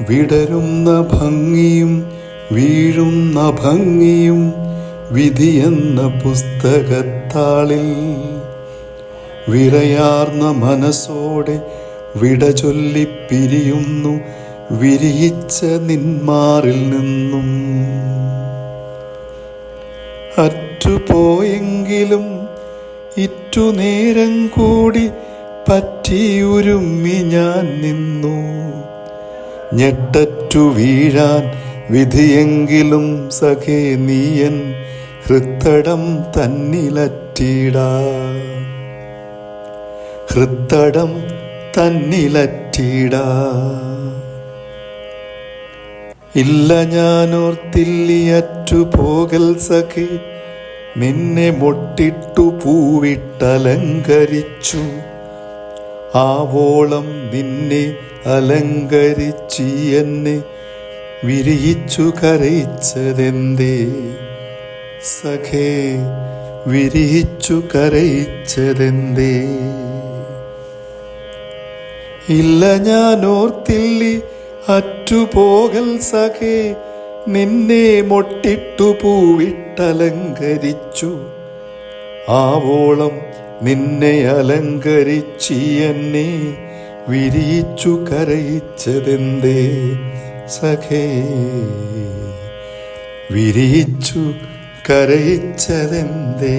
വിടരുന്ന ഭംഗിയും വീഴുന്ന ഭംഗിയും വിധിയെന്ന പുസ്തകത്താളിൽ വിറയാർന്ന മനസ്സോടെ വിട ചൊല്ലി പിരിയുന്നു വിരിയിച്ച നിന്മാറിൽ നിന്നും. അറ്റുപോയെങ്കിലും ഇറ്റു നേരം കൂടി പറ്റിയുരുമ്മി ഞാൻ നിന്നു. ഞെട്ടറ്റു വീഴാൻ വിധിയെങ്കിലും സഖേ നീയൻ ഹൃത്തടം തന്നിലറ്റീടാ. ഹൃത്തടം തന്നിലറ്റീടാ. ഇല്ല ഞാനോർത്തില്ലിയറ്റു പോകൽ സഖി നിന്നെ മൊട്ടിട്ടു പൂവിട്ടലങ്കരിച്ചു. ആവോളം നിന്നെ അലങ്കരിച്ചി എന്നെ വിരിയിച്ചു കരയിച്ചതെന്തേ? സഖേ വിരിയിച്ചു കരയിച്ചതെന്തേ? ഇല്ല ഞാൻ ഓർത്തില്ലി അറ്റുപോകൽ സഖേ നിന്നെ മൊട്ടിട്ടു പൂവിട്ടലങ്കരിച്ചു. ആവോളം നിന്നെ അലങ്കരിച്ചി എന്നെ വിരിയിച്ചു കരയിച്ചതെന്തേ സഖേ? വിരിയിച്ചു കരയിച്ചതെന്തേ?